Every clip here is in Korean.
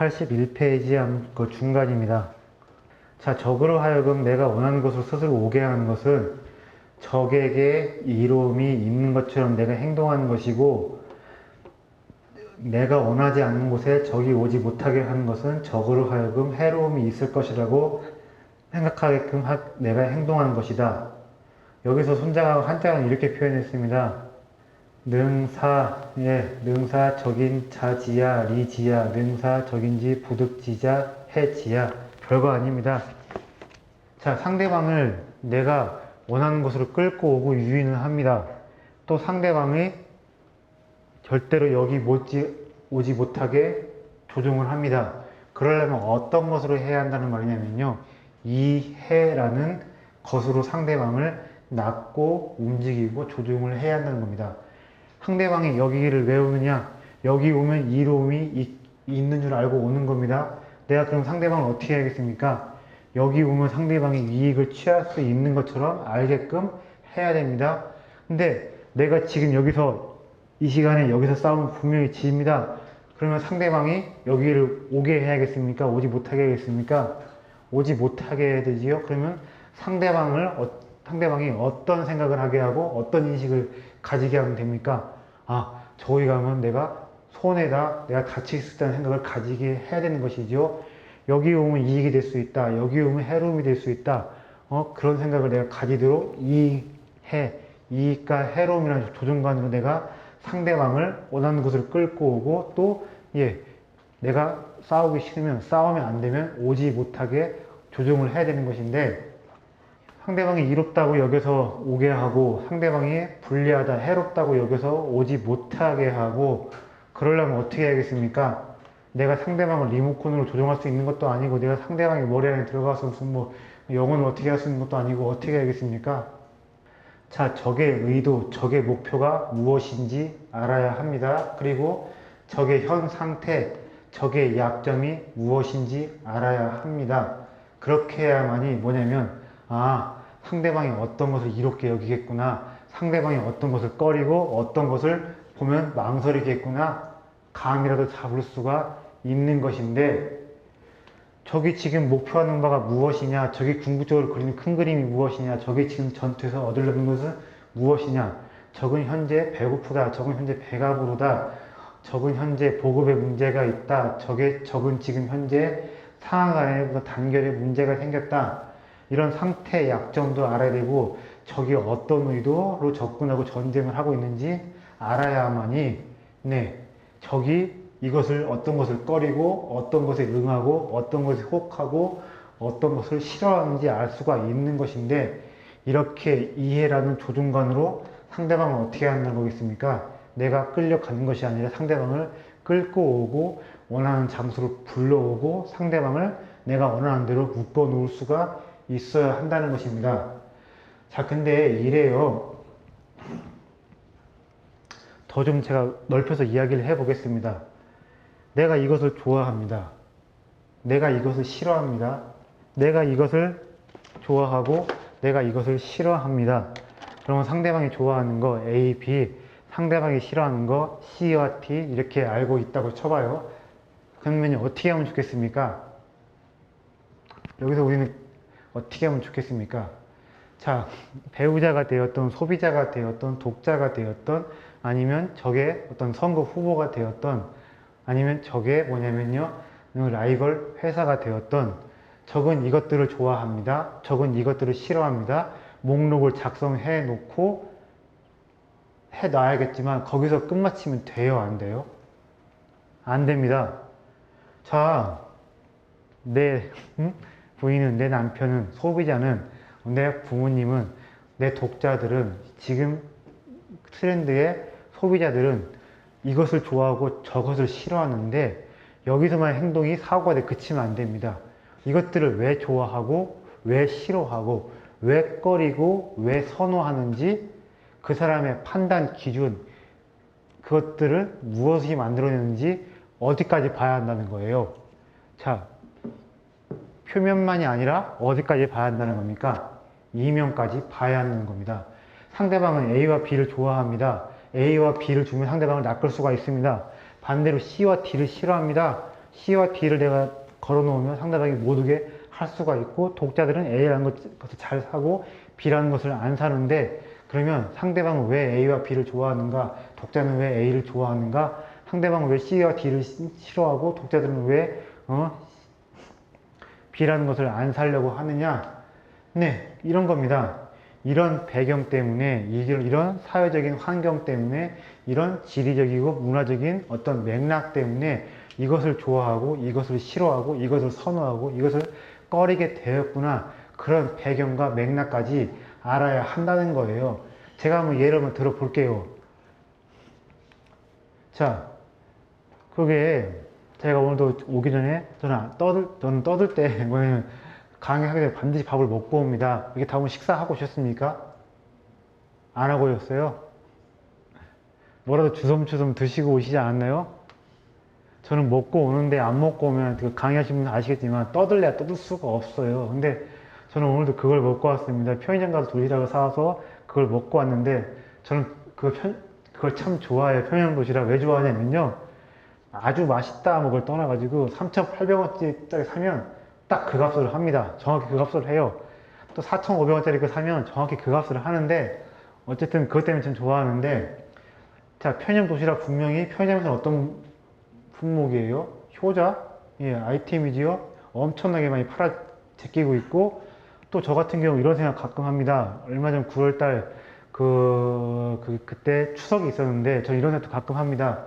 181페이지 그 중간입니다. 자, 적으로 하여금 내가 원하는 것으로 스스로 오게 하는 것은 적에게 이로움이 있는 것처럼 내가 행동하는 것이고 내가 원하지 않는 곳에 적이 오지 못하게 하는 것은 적으로 하여금 해로움이 있을 것이라고 생각하게끔 하- 내가 행동하는 것이다. 여기서 손자가 한자는 이렇게 표현했습니다. 능사, 예, 능사 적인 자지야, 리지야, 능사 적인지 부득지자, 해지야. 별거 아닙니다. 자, 상대방을 내가 원하는 곳으로 끌고 오고 유인을 합니다. 또 상대방이 절대로 여기 못지, 오지 못하게 조종을 합니다. 그러려면 어떤 것으로 해야 한다는 말이냐면요. 이해라는 것으로 상대방을 낚고 움직이고 조종을 해야 한다는 겁니다. 상대방이 여기를 왜 오느냐? 여기 오면 이로움이 이- 있는 줄 알고 오는 겁니다. 내가 그럼 상대방을 어떻게 해야겠습니까? 여기 오면 상대방이 이익을 취할 수 있는 것처럼 알게끔 해야 됩니다. 근데 내가 지금 여기서 이 시간에 여기서 싸우면 분명히 집니다. 그러면 상대방이 여기를 오게 해야겠습니까? 오지 못하게 해야겠습니까? 오지 못하게 해야 되지요. 그러면 상대방을 어- 상대방이 어떤 생각을 하게 하고 어떤 인식을 가지게 하면 됩니까? 아, 저기 가면 내가 손해다, 내가 다칠 수 있다는 생각을 가지게 해야 되는 것이죠. 여기 오면 이익이 될 수 있다. 여기 오면 해로움이 될 수 있다. 어, 그런 생각을 내가 가지도록 이 해, 이익과 해로움이라는 조정관으로 내가 상대방을 원하는 곳으로 끌고 오고 또, 예, 내가 싸우기 싫으면 싸우면 안 되면 오지 못하게 조정을 해야 되는 것인데 상대방이 이롭다고 여겨서 오게 하고 상대방이 불리하다, 해롭다고 여겨서 오지 못하게 하고 그러려면 어떻게 해야겠습니까? 내가 상대방을 리모컨으로 조정할 수 있는 것도 아니고 내가 상대방의 머리 안에 들어가서 무슨 뭐 영어를 어떻게 할 수 있는 것도 아니고 어떻게 해야겠습니까? 자, 적의 의도, 적의 목표가 무엇인지 알아야 합니다. 그리고 적의 현 상태, 적의 약점이 무엇인지 알아야 합니다. 그렇게 해야만이 뭐냐면, 아, 상대방이 어떤 것을 이롭게 여기겠구나. 상대방이 어떤 것을 꺼리고 어떤 것을 보면 망설이겠구나. 감이라도 잡을 수가 있는 것인데, 저기 지금 목표하는 바가 무엇이냐, 저기 궁극적으로 그리는 큰 그림이 무엇이냐, 저기 지금 전투에서 얻으려는 것은 무엇이냐, 적은 현재 배고프다, 적은 현재 배가 부르다, 적은 현재 보급에 문제가 있다, 적의, 적은 지금 현재 상황 안에 단결에 문제가 생겼다, 이런 상태 약점도 알아야 되고, 적이 어떤 의도로 접근하고 전쟁을 하고 있는지 알아야만이, 네, 적이 이것을 어떤 것을 꺼리고 어떤 것에 응하고 어떤 것에 혹하고 어떤 것을 싫어하는지 알 수가 있는 것인데 이렇게 이해라는 조종관으로 상대방을 어떻게 한다는 거겠습니까? 내가 끌려가는 것이 아니라 상대방을 끌고 오고 원하는 장소로 불러오고 상대방을 내가 원하는 대로 묶어 놓을 수가 있어야 한다는 것입니다. 자, 근데 이래요. 더 좀 제가 넓혀서 이야기를 해보겠습니다. 내가 이것을 좋아합니다. 내가 이것을 싫어합니다. 내가 이것을 좋아하고 내가 이것을 싫어합니다. 그러면 상대방이 좋아하는 거 A, B, 상대방이 싫어하는 거 C와 T 이렇게 알고 있다고 쳐봐요. 그러면 어떻게 하면 좋겠습니까? 여기서 우리는 어떻게 하면 좋겠습니까? 자, 배우자가 되었던 소비자가 되었던 독자가 되었던 아니면 적의 어떤 선거 후보가 되었던 아니면 적의 뭐냐면요 라이벌 회사가 되었던 적은 이것들을 좋아합니다. 적은 이것들을 싫어합니다. 목록을 작성해 놓고 해 놔야겠지만 거기서 끝마치면 돼요, 안 돼요? 안 됩니다. 자, 내 음? 부인은 내 남편은 소비자는 내 부모님은 내 독자들은 지금 트렌드의 소비자들은 이것을 좋아하고 저것을 싫어하는데 여기서만 행동이 사고가 돼 그치면 안 됩니다. 이것들을 왜 좋아하고 왜 싫어하고 왜 꺼리고 왜 선호하는지 그 사람의 판단 기준 그것들을 무엇이 만들어내는지 어디까지 봐야 한다는 거예요. 자, 표면만이 아니라 어디까지 봐야 한다는 겁니까? 이면까지 봐야 하는 겁니다. 상대방은 A와 B를 좋아합니다. A와 B를 주면 상대방을 낚을 수가 있습니다. 반대로 C와 D를 싫어합니다. C와 D를 내가 걸어 놓으면 상대방이 못 오게 할 수가 있고 독자들은 A라는 것- 것을 잘 사고 B라는 것을 안 사는데 그러면 상대방은 왜 A와 B를 좋아하는가? 독자는 왜 A를 좋아하는가? 상대방은 왜 C와 D를 시- 싫어하고 독자들은 왜 어? B라는 것을 안 살려고 하느냐? 네, 이런 겁니다. 이런 배경 때문에, 이런 사회적인 환경 때문에, 이런 지리적이고 문화적인 어떤 맥락 때문에 이것을 좋아하고, 이것을 싫어하고, 이것을 선호하고, 이것을 꺼리게 되었구나. 그런 배경과 맥락까지 알아야 한다는 거예요. 제가 한번 예를 한번 들어볼게요. 자, 그게 제가 오늘도 오기 전에 저는 떠들, 저는 떠들 때 뭐냐면 강의하게 되면 반드시 밥을 먹고 옵니다. 이게 다음은 식사하고 오셨습니까? 안 하고 오셨어요? 뭐라도 주섬주섬 드시고 오시지 않았나요? 저는 먹고 오는데 안 먹고 오면 그 강의하시는 분 아시겠지만 떠들래야 떠들 수가 없어요. 근데 저는 오늘도 그걸 먹고 왔습니다. 편의점 가서 도시락을 사와서 그걸 먹고 왔는데 저는 그 편, 그걸 참 좋아해요. 편의점 도시락 왜 좋아하냐면요. 아주 맛있다 뭐 그걸 떠나가지고 3,800원짜리 사면 딱 그 값을 합니다. 정확히 그 값을 해요. 또 4,500원짜리 거 사면 정확히 그 값을 하는데 어쨌든 그것 때문에 좀 좋아하는데 자 편의점 도시락 분명히 편의점에서 어떤 품목이에요? 효자? 예, 아이템이지요. 엄청나게 많이 팔아 제끼고 있고 또 저 같은 경우 이런 생각 가끔 합니다. 얼마 전 9월달 그, 그 그때 추석이 있었는데 저 이런 생각도 가끔 합니다.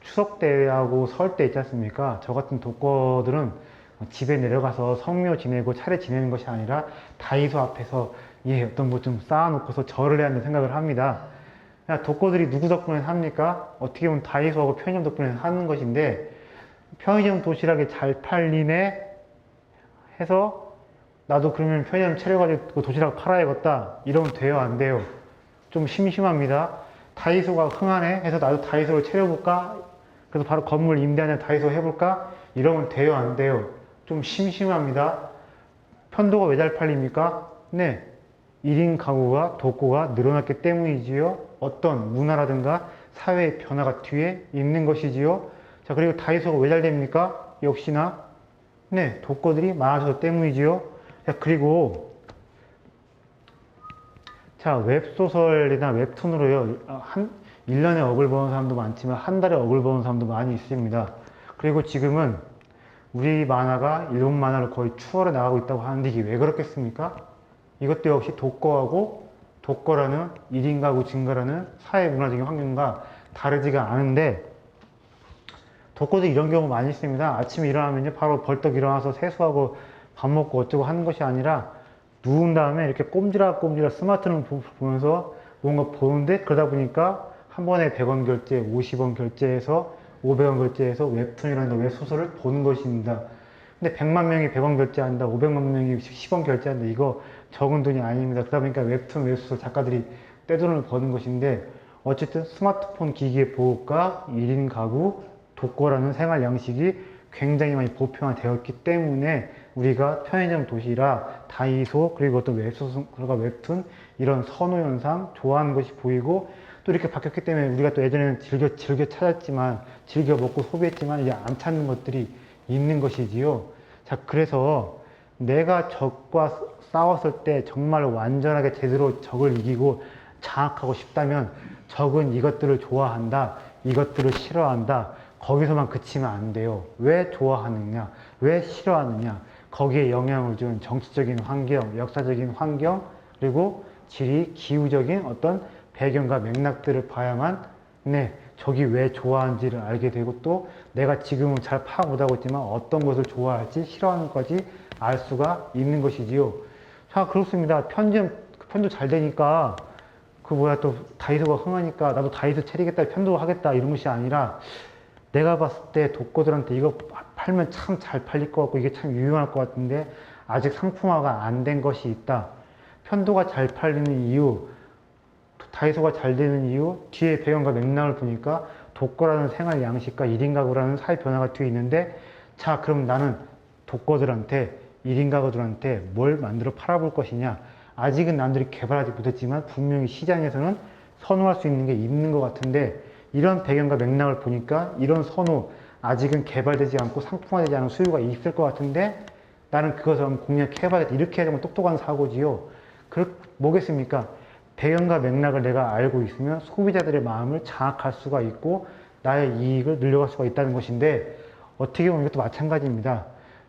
추석 때하고 설 때 있지 않습니까? 저 같은 독거들은 집에 내려가서 성묘 지내고 차례 지내는 것이 아니라 다이소 앞에서 예, 어떤 뭐좀 쌓아놓고서 절을 해야 한다는 생각을 합니다. 야, 독거들이 누구 덕분에 삽니까? 어떻게 보면 다이소하고 편의점 덕분에 사는 것인데 편의점 도시락이 잘 팔리네 해서 나도 그러면 편의점 차려가지고 도시락 팔아야겠다 이러면 돼요 안 돼요 좀 심심합니다 다이소가 흥하네 해서 나도 다이소를 차려볼까 그래서 바로 건물 임대하는 다이소 해볼까 이러면 돼요 안 돼요 좀 심심합니다 편도가 왜 잘 팔립니까? 네 1인 가구가 독고가 늘어났기 때문이지요. 어떤 문화라든가 사회의 변화가 뒤에 있는 것이지요. 자, 그리고 다이소가 왜 잘 됩니까? 역시나, 네, 독거들이 많아졌기 때문이지요. 자, 그리고, 자, 웹소설이나 웹툰으로요, 한, 1년에 억을 버는 사람도 많지만, 한 달에 억을 버는 사람도 많이 있습니다. 그리고 지금은 우리 만화가 일본 만화를 거의 추월해 나가고 있다고 하는데 이게 왜 그렇겠습니까? 이것도 역시 독거하고 독거라는 1인 가구 증가라는 사회 문화적인 환경과 다르지가 않은데 독거도 이런 경우 많이 있습니다. 아침에 일어나면요 바로 벌떡 일어나서 세수하고 밥 먹고 어쩌고 하는 것이 아니라 누운 다음에 이렇게 꼼지락꼼지락 스마트폰 보- 보면서 뭔가 보는데 그러다 보니까 한 번에 100원 결제, 50원 결제해서 500원 결제해서 웹툰이라는 웹소설을 보는 것입니다. 근데 100만 명이 100원 결제한다, 500만 명이 10원 결제한다, 이거 적은 돈이 아닙니다. 그러다 보니까 웹툰, 웹소설 작가들이 떼돈을 버는 것인데, 어쨌든 스마트폰 기기의 보급과 1인 가구, 독거라는 생활 양식이 굉장히 많이 보편화되었기 때문에 우리가 편의점 도시락, 다이소, 그리고 어떤 웹소설과 웹툰, 이런 선호 현상, 좋아하는 것이 보이고, 또 이렇게 바뀌었기 때문에 우리가 또 예전에는 즐겨, 즐겨 찾았지만, 즐겨 먹고 소비했지만, 이제 안 찾는 것들이 있는 것이지요. 자, 그래서 내가 적과 싸웠을 때 정말 완전하게 제대로 적을 이기고 장악하고 싶다면 적은 이것들을 좋아한다, 이것들을 싫어한다. 거기서만 그치면 안 돼요. 왜 좋아하느냐, 왜 싫어하느냐. 거기에 영향을 준 정치적인 환경, 역사적인 환경, 그리고 지리, 기후적인 어떤 배경과 맥락들을 봐야만 네, 적이 왜 좋아하는지를 알게 되고 또 내가 지금은 잘 파악 못하고 있지만 어떤 것을 좋아할지 싫어하는까지 알 수가 있는 것이지요. 자, 그렇습니다. 편집, 편도 잘 되니까 그 뭐야 또 다이소가 흥하니까 나도 다이소 차리겠다, 편도 하겠다 이런 것이 아니라 내가 봤을 때 독거들한테 이거 팔면 참 잘 팔릴 것 같고 이게 참 유용할 것 같은데 아직 상품화가 안 된 것이 있다. 편도가 잘 팔리는 이유, 다이소가 잘 되는 이유, 뒤에 배경과 맥락을 보니까 독거라는 생활 양식과 1인 가구라는 사회 변화가 뒤에 있는데 자, 그럼 나는 독거들한테 1인 가구들한테 뭘 만들어 팔아볼 것이냐. 아직은 남들이 개발하지 못했지만 분명히 시장에서는 선호할 수 있는 게 있는 것 같은데 이런 배경과 맥락을 보니까 이런 선호, 아직은 개발되지 않고 상품화되지 않은 수요가 있을 것 같은데 나는 그것을 공략해봐야겠다. 이렇게 하면 똑똑한 사고지요. 그 뭐겠습니까? 배경과 맥락을 내가 알고 있으면 소비자들의 마음을 장악할 수가 있고 나의 이익을 늘려갈 수가 있다는 것인데 어떻게 보면 이것도 마찬가지입니다.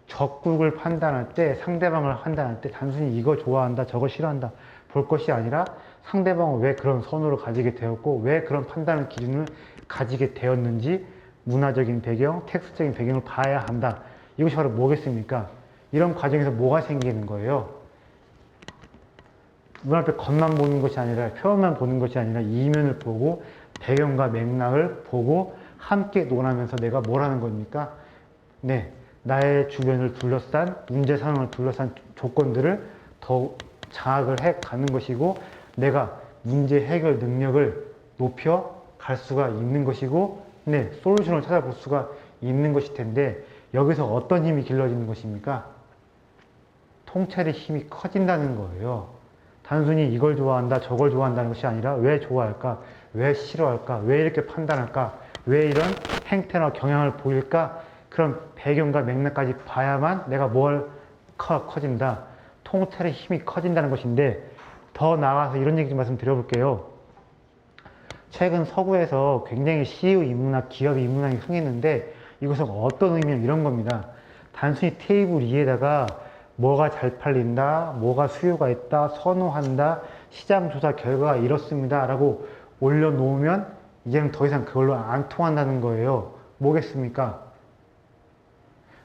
적국을 판단할 때 상대방을 판단할 때 단순히 이거 좋아한다 저거 싫어한다 볼 것이 아니라 상대방은 왜 그런 선호를 가지게 되었고 왜 그런 판단의 기준을 가지게 되었는지 문화적인 배경, 텍스트적인 배경을 봐야 한다. 이것이 바로 뭐겠습니까? 이런 과정에서 뭐가 생기는 거예요? 눈앞에 겉만 보는 것이 아니라 표현만 보는 것이 아니라 이면을 보고 배경과 맥락을 보고 함께 논하면서 내가 뭘 하는 겁니까? 네, 나의 주변을 둘러싼 문제 상황을 둘러싼 조건들을 더욱 장악을 해 가는 것이고 내가 문제 해결 능력을 높여 갈 수가 있는 것이고 네, 솔루션을 찾아볼 수가 있는 것일 텐데 여기서 어떤 힘이 길러지는 것입니까? 통찰의 힘이 커진다는 거예요. 단순히 이걸 좋아한다, 저걸 좋아한다는 것이 아니라 왜 좋아할까, 왜 싫어할까, 왜 이렇게 판단할까, 왜 이런 행태나 경향을 보일까, 그런 배경과 맥락까지 봐야만 내가 뭘 커, 커진다. 통찰의 힘이 커진다는 것인데 더 나아가서 이런 얘기 좀 말씀드려볼게요. 최근 서구에서 굉장히 CEO 인문학, 기업 인문학이 흥했는데 이것은 어떤 의미냐 이런 겁니다. 단순히 테이블 위에다가 뭐가 잘 팔린다, 뭐가 수요가 있다, 선호한다, 시장 조사 결과가 이렇습니다. 라고 올려놓으면 이제는 더 이상 그걸로 안 통한다는 거예요. 뭐겠습니까?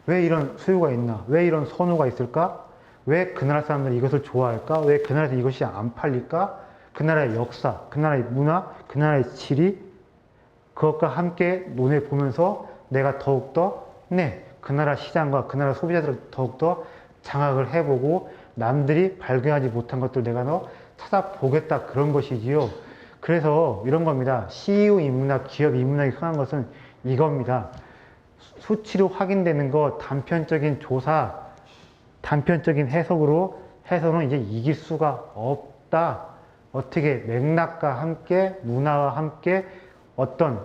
왜 이런 수요가 있나? 왜 이런 선호가 있을까? 왜 그 나라 사람들이 이것을 좋아할까? 왜 그 나라에서 이것이 안 팔릴까? 그 나라의 역사, 그 나라의 문화, 그 나라의 지리, 그것과 함께 논해 보면서 내가 더욱더, 네, 그 나라 시장과 그 나라 소비자들을 더욱더 장악을 해보고 남들이 발견하지 못한 것들 내가 너 찾아보겠다 그런 것이지요. 그래서 이런 겁니다. CEO 인문학, 기업 인문학이 흥한 것은 이겁니다. 수치로 확인되는 것, 단편적인 조사, 단편적인 해석으로 해서는 이제 이길 수가 없다. 어떻게 맥락과 함께, 문화와 함께 어떤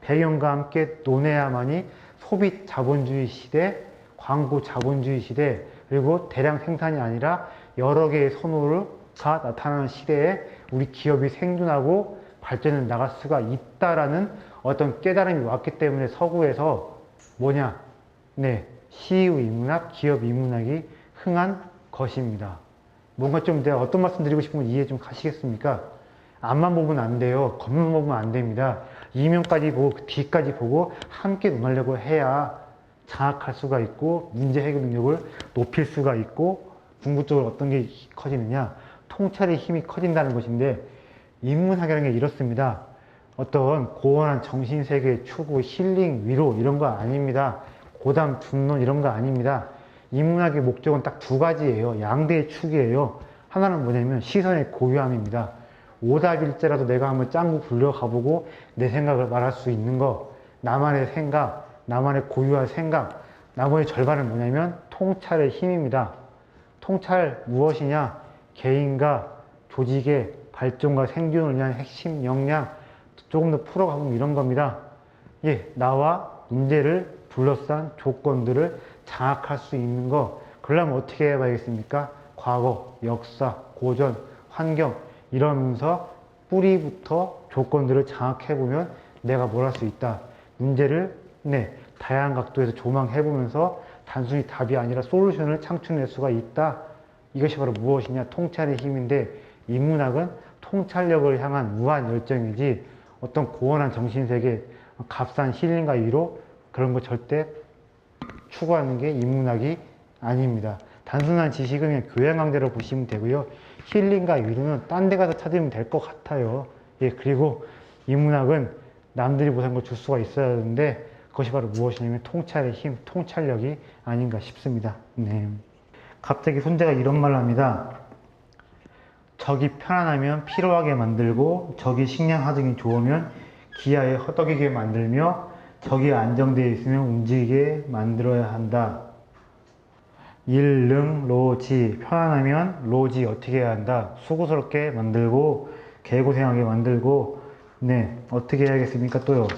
배경과 함께 논해야만이 소비 자본주의 시대, 광고 자본주의 시대, 그리고 대량 생산이 아니라 여러 개의 선호가 나타나는 시대에 우리 기업이 생존하고 발전해 나갈 수가 있다라는 어떤 깨달음이 왔기 때문에 서구에서 뭐냐? 네. CEO 인문학, 기업 인문학이 흥한 것입니다. 뭔가 좀 내가 어떤 말씀 드리고 싶은 건 이해 좀 가시겠습니까? 앞만 보면 안 돼요. 겉만 보면 안 됩니다. 이면까지 보고 그 뒤까지 보고 함께 논하려고 해야 장악할 수가 있고 문제 해결 능력을 높일 수가 있고 궁극적으로 어떤 게 커지느냐 통찰의 힘이 커진다는 것인데 인문학이라는 게 이렇습니다. 어떤 고원한 정신세계 추구, 힐링, 위로 이런 거 아닙니다. 고담, 분론 이런 거 아닙니다. 인문학의 목적은 딱 두 가지예요. 양대의 축이에요. 하나는 뭐냐면 시선의 고유함입니다. 오답일제라도 내가 한번 짱구 굴려가보고 내 생각을 말할 수 있는 거. 나만의 생각, 나만의 고유한 생각. 나머지 절반은 뭐냐면 통찰의 힘입니다. 통찰 무엇이냐? 개인과 조직의 발전과 생존을 위한 핵심 역량. 조금 더 풀어가보면 이런 겁니다. 예, 나와 문제를 둘러싼 조건들을 장악할 수 있는 거. 그러려면 어떻게 해봐야겠습니까? 과거, 역사, 고전, 환경 이러면서 뿌리부터 조건들을 장악해보면 내가 뭘 할 수 있다. 문제를 네 다양한 각도에서 조망해보면서 단순히 답이 아니라 솔루션을 창출할 수가 있다. 이것이 바로 무엇이냐? 통찰의 힘인데 인문학은 통찰력을 향한 무한 열정이지 어떤 고원한 정신세계, 값싼 힐링과 위로 그런 거 절대 추구하는 게 인문학이 아닙니다. 단순한 지식은 그냥 교양 강좌로 보시면 되고요. 힐링과 위로는 딴 데 가서 찾으면 될 것 같아요. 예, 그리고 인문학은 남들이 못한 걸 줄 수가 있어야 하는데 그것이 바로 무엇이냐면 통찰의 힘, 통찰력이 아닌가 싶습니다. 네. 갑자기 손자가 이런 말을 합니다. 적이 편안하면 피로하게 만들고 적이 식량 하등이 좋으면 기아에 허덕이게 만들며 적이 안정되어 있으면 움직이게 만들어야 한다. 일, 능, 로, 지. 편안하면 로지 어떻게 해야 한다. 수고스럽게 만들고 개고생하게 만들고 네 어떻게 해야겠습니까 또요.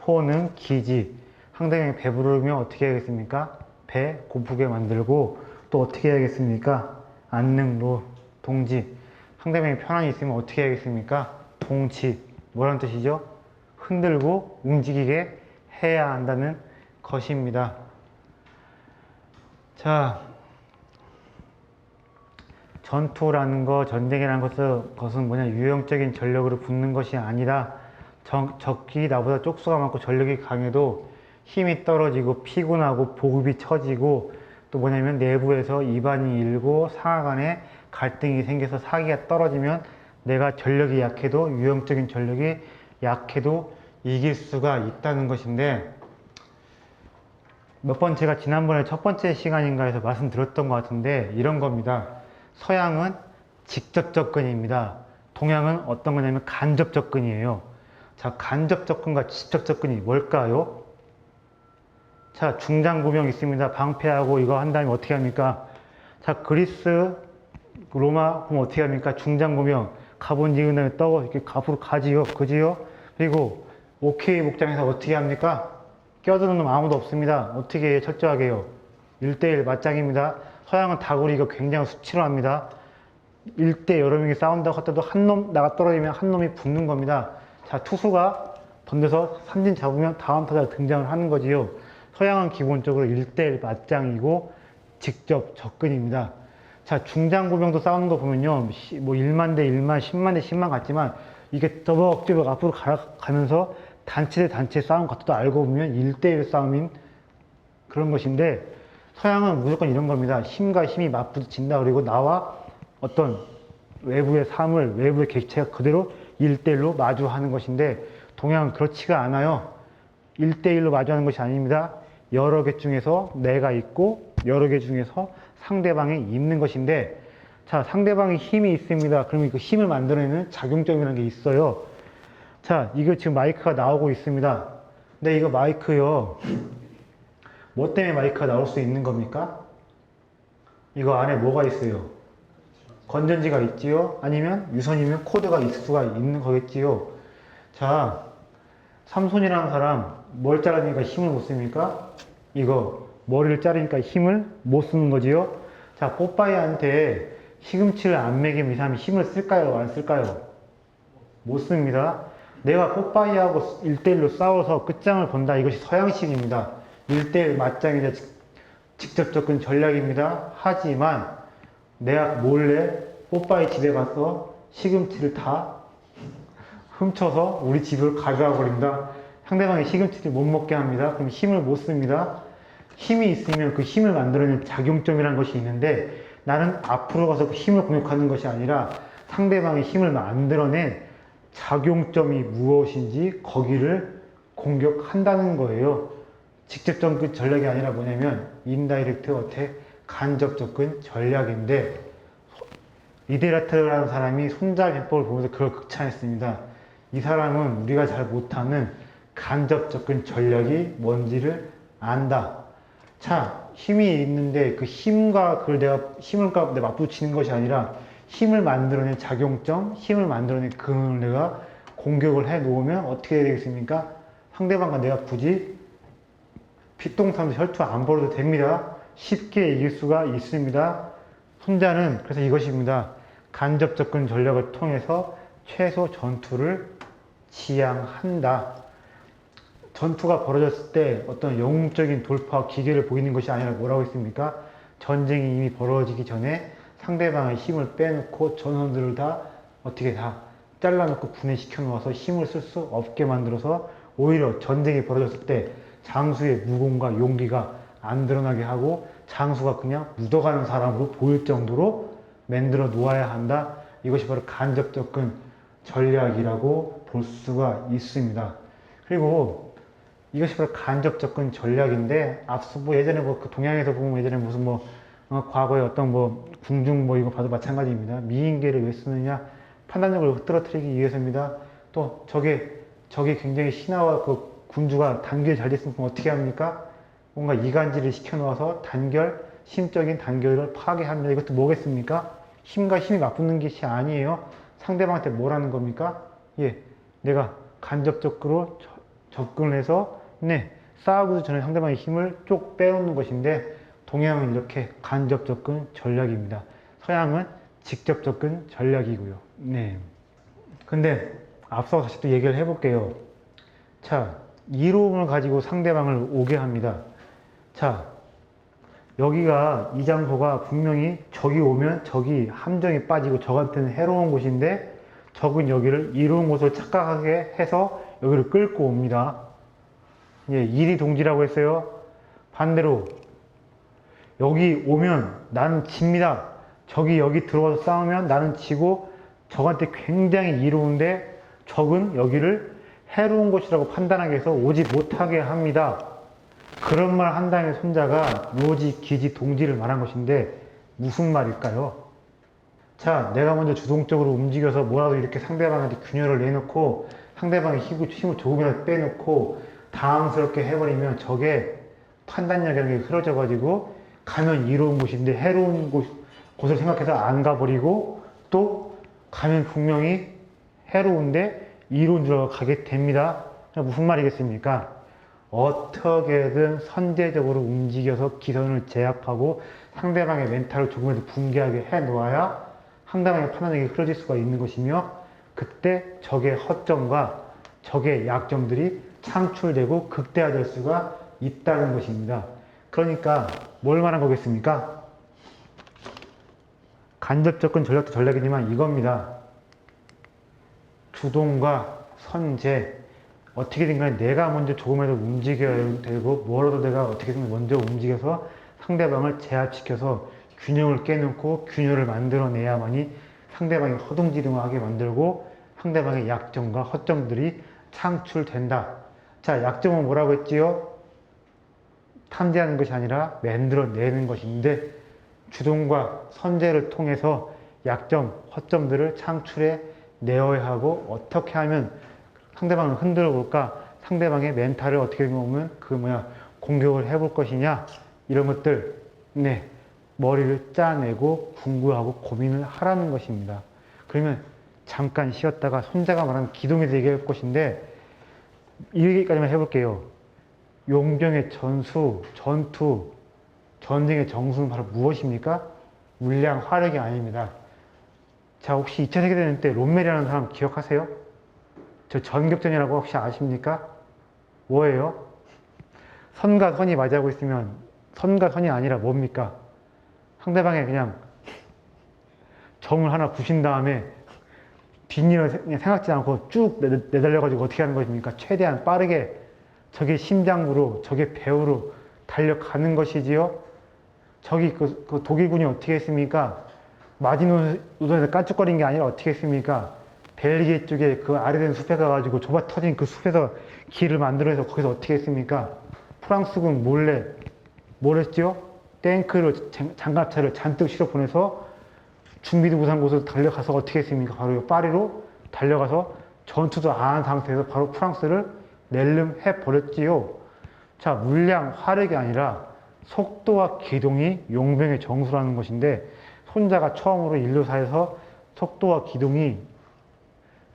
포는 기지. 상대방이 배부르면 어떻게 해야겠습니까? 배 고프게 만들고 또 어떻게 해야겠습니까? 안능로 동지. 상대방이 편안히 있으면 어떻게 해야겠습니까? 동치. 뭐라는 뜻이죠? 흔들고 움직이게 해야 한다는 것입니다. 자, 전투라는 거, 전쟁이라는 것은 뭐냐, 유형적인 전력으로 붙는 것이 아니라, 적, 적이 나보다 쪽수가 많고 전력이 강해도 힘이 떨어지고 피곤하고 보급이 처지고 또 뭐냐면 내부에서 이반이 일고 상하 간에 갈등이 생겨서 사기가 떨어지면 내가 전력이 약해도 유형적인 전력이 약해도 이길 수가 있다는 것인데 몇 번 제가 지난번에 첫 번째 시간인가에서 말씀드렸던 것 같은데 이런 겁니다. 서양은 직접 접근입니다. 동양은 어떤 거냐면 간접 접근이에요. 자, 간접 접근과 직접 접근이 뭘까요? 자, 중장구명 있습니다. 방패하고 이거 한 다음에 어떻게 합니까? 자, 그리스, 로마, 그럼 어떻게 합니까? 중장구명. 가본 지은 다음에 떠, 이렇게 앞으로 가지요. 그지요? 그리고, 오케이 목장에서 어떻게 합니까? 껴드는 놈 아무도 없습니다. 어떻게? 철저하게요. 1대1 맞짱입니다. 서양은 다구리 이거 굉장히 수치로 합니다. 1대 여러 명이 싸운다고 하더라도 한 놈 나가 떨어지면 한 놈이 붙는 겁니다. 자, 투수가 던져서 삼진 잡으면 다음 타자가 등장을 하는 거지요. 서양은 기본적으로 1대1 맞짱이고 직접 접근입니다. 자, 중장구병도 싸우는 거 보면요. 시- 뭐 1만 대 1만, 10만 대 10만 같지만 이게 떠벅떠벅 앞으로 가, 가면서 단체 대 단체 싸움 같아도 알고 보면 1대1 싸움인 그런 것인데 서양은 무조건 이런 겁니다. 힘과 힘이 맞부딪힌다. 그리고 나와 어떤 외부의 사물, 외부의 객체가 그대로 1대1로 마주하는 것인데 동양은 그렇지가 않아요. 1대1로 마주하는 것이 아닙니다. 여러 개 중에서 내가 있고 여러 개 중에서 상대방이 있는 것인데 자 상대방이 힘이 있습니다. 그러면 그 힘을 만들어내는 작용점이라는 게 있어요. 자 이거 지금 마이크가 나오고 있습니다. 근데 이거 마이크요. 뭐 때문에 마이크가 나올 수 있는 겁니까? 이거 안에 뭐가 있어요? 건전지가 있지요? 아니면 유선이면 코드가 있을 수가 있는 거겠지요? 자, 삼손이라는 사람 뭘 자르니까 힘을 못 씁니까? 이거 머리를 자르니까 힘을 못 쓰는 거지요? 자, 뽀빠이한테 시금치를 안 먹이면 이 사람이 힘을 쓸까요? 안 쓸까요? 못 씁니다. 내가 뽀빠이하고 1대1로 싸워서 끝장을 본다. 이것이 서양식입니다. 1대1 맞짱이자 직- 직접 접근 전략입니다. 하지만 내가 몰래 뽀빠이 집에 가서 시금치를 다 훔쳐서 우리 집으로 가져와 버린다. 상대방이 시금치를 못 먹게 합니다. 그럼 힘을 못 씁니다. 힘이 있으면 그 힘을 만들어내는 작용점이라는 것이 있는데 나는 앞으로 가서 그 힘을 공격하는 것이 아니라 상대방의 힘을 만들어낸 작용점이 무엇인지 거기를 공격한다는 거예요. 직접 접근 전략이 아니라 뭐냐면 인다이렉트 어택 간접 접근 전략인데 리데라트라는 사람이 손자비법을 보면서 그걸 극찬했습니다. 이 사람은 우리가 잘 못하는 간접 접근 전략이 뭔지를 안다. 자, 힘이 있는데 그 힘과 그걸 내가 힘을 가 내가 맞붙이는 것이 아니라 힘을 만들어낸 작용점, 힘을 만들어낸 근원을 내가 공격을 해 놓으면 어떻게 해야 되겠습니까? 상대방과 내가 굳이 피똥삼도 혈투 안 벌어도 됩니다. 쉽게 이길 수가 있습니다. 손자는 그래서 이것입니다. 간접 접근 전략을 통해서 최소 전투를 지향한다. 전투가 벌어졌을 때 어떤 영웅적인 돌파 기계를 보이는 것이 아니라 뭐라고 했습니까? 전쟁이 이미 벌어지기 전에 상대방의 힘을 빼놓고 전원들을 다 어떻게 다 잘라놓고 분해시켜 놓아서 힘을 쓸 수 없게 만들어서 오히려 전쟁이 벌어졌을 때 장수의 무공과 용기가 안 드러나게 하고 장수가 그냥 묻어가는 사람으로 보일 정도로 만들어 놓아야 한다. 이것이 바로 간접 접근 전략이라고 볼 수가 있습니다. 그리고 이것이 바로 간접 접근 전략인데 앞서 뭐 예전에 뭐 그 동양에서 보면 예전에 무슨 뭐 어, 과거에 어떤 뭐 궁중 뭐 이거 봐도 마찬가지입니다. 미인계를 왜 쓰느냐 판단력을 흐트러뜨리기 위해서입니다. 또 저게 저게 굉장히 신하와 그 군주가 단결 잘 됐으면 어떻게 합니까? 뭔가 이간질을 시켜놓아서 단결 심적인 단결을 파괴합니다. 이것도 뭐겠습니까? 힘과 힘이 맞붙는 것이 아니에요. 상대방한테 뭘 하는 겁니까? 예, 내가 간접적으로 저- 접근을 해서 네 싸우기 전에 상대방의 힘을 쭉 빼놓는 것인데 동양은 이렇게 간접 접근 전략입니다. 서양은 직접 접근 전략이고요. 네. 근데 앞서 다시 또 얘기를 해볼게요. 자, 이로움을 가지고 상대방을 오게 합니다. 자, 여기가 이 장소가 분명히 적이 오면 적이 함정에 빠지고 적한테는 해로운 곳인데 적은 여기를 이로운 곳을 착각하게 해서 여기를 끌고 옵니다. 예, 일이 동지라고 했어요. 반대로 여기 오면 나는 집니다. 적이 여기 들어와서 싸우면 나는 지고 적한테 굉장히 이로운데 적은 여기를 해로운 곳이라고 판단하게 해서 오지 못하게 합니다. 그런 말 한 다음에 손자가 묘지, 기지, 동지를 말한 것인데 무슨 말일까요? 자, 내가 먼저 주동적으로 움직여서 뭐라도 이렇게 상대방한테 균열을 내놓고 상대방의 힘을, 힘을 조금이라도 빼놓고 당황스럽게 해버리면 적의 판단력이 흐려져가지고 가면 이로운 곳인데 해로운 곳, 곳을 생각해서 안 가버리고 또 가면 분명히 해로운데 이로운 줄 가게 됩니다. 무슨 말이겠습니까? 어떻게든 선제적으로 움직여서 기선을 제압하고 상대방의 멘탈을 조금이라도 붕괴하게 해 놓아야 상대방의 판단력이 흐려질 수가 있는 것이며 그때 적의 허점과 적의 약점들이 창출되고 극대화될 수가 있다는 것입니다. 그러니까 뭘 말한 거겠습니까? 간접 접근 전략도 전략이지만 이겁니다. 주동과 선제 어떻게든 간에 내가 먼저 조금이라도 움직여야 되고 뭐라도 내가 어떻게든 먼저 움직여서 상대방을 제압시켜서 균형을 깨놓고 균열을 만들어내야만이 상대방이 허둥지둥하게 만들고 상대방의 약점과 허점들이 창출된다. 자, 약점은 뭐라고 했지요? 탐지하는 것이 아니라 만들어내는 것인데 주동과 선제를 통해서 약점, 허점들을 창출해 내어야 하고 어떻게 하면 상대방을 흔들어 볼까? 상대방의 멘탈을 어떻게 보면 그 뭐야 공격을 해볼 것이냐 이런 것들 네 머리를 짜내고 궁구하고 고민을 하라는 것입니다. 그러면 잠깐 쉬었다가 손자가 말하는 기동에 대해 얘기할 것인데 이 얘기까지만 해볼게요. 용병의 전수, 전투, 전쟁의 정수는 바로 무엇입니까? 물량, 화력이 아닙니다. 자, 혹시 2차 세계대전 때 롬멜이라는 사람 기억하세요? 저 전격전이라고 혹시 아십니까? 뭐예요? 선과 선이 맞이하고 있으면 선과 선이 아니라 뭡니까? 상대방의 그냥 정을 하나 부신 다음에 뒷일을 생각지 않고 쭉 내- 내달려가지고 어떻게 하는 것입니까? 최대한 빠르게 적의 심장부로, 적의 배우로 달려가는 것이지요. 적이 그, 그 독일군이 어떻게 했습니까? 마지노선에서 깐죽거린 게 아니라 어떻게 했습니까? 벨기에 쪽에 그 아래된 숲에 가가지고 좁아 터진 그 숲에서 길을 만들어서 거기서 어떻게 했습니까? 프랑스군 몰래 뭘 했죠? 탱크를 장- 장갑차를 잔뜩 실어 보내서 준비도 못한 곳으로 달려가서 어떻게 했습니까? 바로 이 파리로 달려가서 전투도 안 한 상태에서 바로 프랑스를 낼름해 버렸지요. 자, 물량, 화력이 아니라 속도와 기동이 용병의 정수라는 것인데 손자가 처음으로 인류사에서 속도와 기동이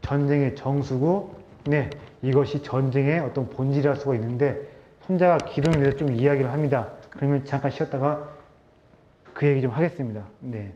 전쟁의 정수고 네, 이것이 전쟁의 어떤 본질이랄 수가 있는데 손자가 기동에 대해서 좀 이야기를 합니다. 그러면 잠깐 쉬었다가 그 얘기 좀 하겠습니다. 네.